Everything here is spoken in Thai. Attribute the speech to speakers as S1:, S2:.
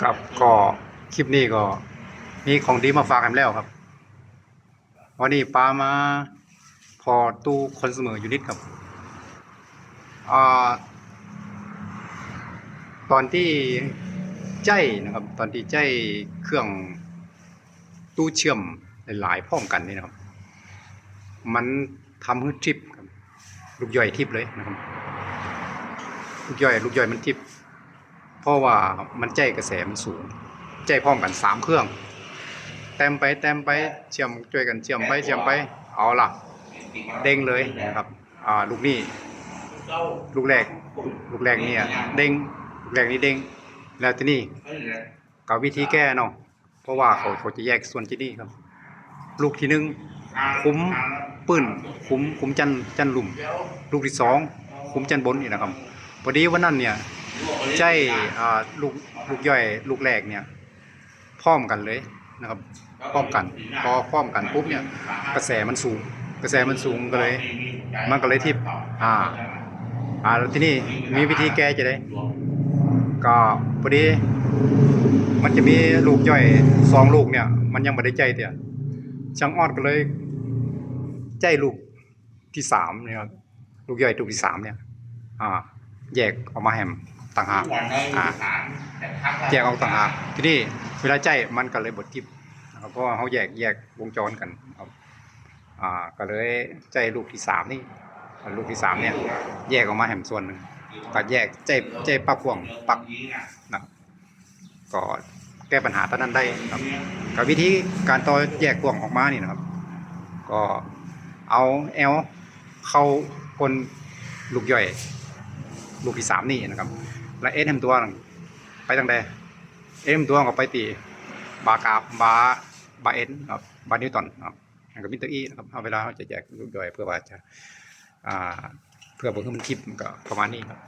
S1: ครับก็คลิปนี้ก็มีของดีมาฝากกันแล้วครับ วันนี้ปลามาพอตู้คนเสมอยูนิตครับอตอนที่ใจนะครับ ตอนที่ใจเครื่องตู้เชื่อมหลายๆพร้อมกันนี่นะครับ มันทำให้ทิปครับลูกย่อยทิปเลยนะครับ ลูกย่อย ลูกย่อยมันทิป เพราะว่ามันใจกระแสมันสูง ใจพร้อมกันสามเครื่อง แต้มไปแต้มไปเชื่อมช่วยกันเชื่อมไปเชื่อมไปเอาล่ะ เด้งเลยนะครับอ่าลูกนี้ลูกแรกลูกแรกเนี่ยเด้งลูกแรกนี้เด้งแล้วที่นี่กับวิธีแก้เนาะเพราะว่าเขาเขาจะแยกส่วนที่นี่ครับ ลูกที่หนึ่งคุ้มปื้นคุ้มคุ้มจันจันหลุม ลูกที่สองคุ้มจันบนนี่นะครับพอดีวันนั้นเนี่ย ใจอ่ลูกลูกย่อยลูกแรกเนี่ยพร้อมกันเลยนะครับพร้อมกันพอพร้อมกันปุ๊บเนี่ยกระแสมันสูง กระแสมันสูงก็เลย มันก็เลยทิ่อ่า อ่าแล้วที่นี่มีวิธีแก้จะได้ ก็พอดีมันจะมีลูกย่อยสองลูกเนี่ย มันยังไม่ได้ใจเตี่ยช่างออดก็เลย ใจลูกที่สามเนี่ยลูกย่อยลูกที่สามเนี่ย อ่า แยกออกมาแฮม ต่างหากอ่าแยกออกต่างหากทีนี้เวลาใจมันก็เลยบดทิพย์นะครับเพราะว่าเขาแยกแยกวงจรกันครับอ่าก็เลยใจลูกที่สามนี่ลูกที่สามเนี่ย แยกออกมาแหมส่วนหนึ่งก็แยกใจใจปักพ่วงปักนะก็แก้ปัญหาตอนนั้นได้ครับกับวิธีการต่อแยกพ่วงออกมานี่นะครับ ก็เอาแอลเข้าคนลูกย่อย ลูกที่สามนี่นะครับ และเอ็นเอ็มตัวหนังไปตั้งแต่เอ็นเอ็มตัวก็ไปตีบากาบาบาเอ็นครับบานิวตันครับแล้วก็มิสเตอร์อีนะครับเอาเวลาจะแจกลูกย่อยเพื่อว่าจะเพื่อเพื่อให้มันคลิปก็ประมาณนี้ครับ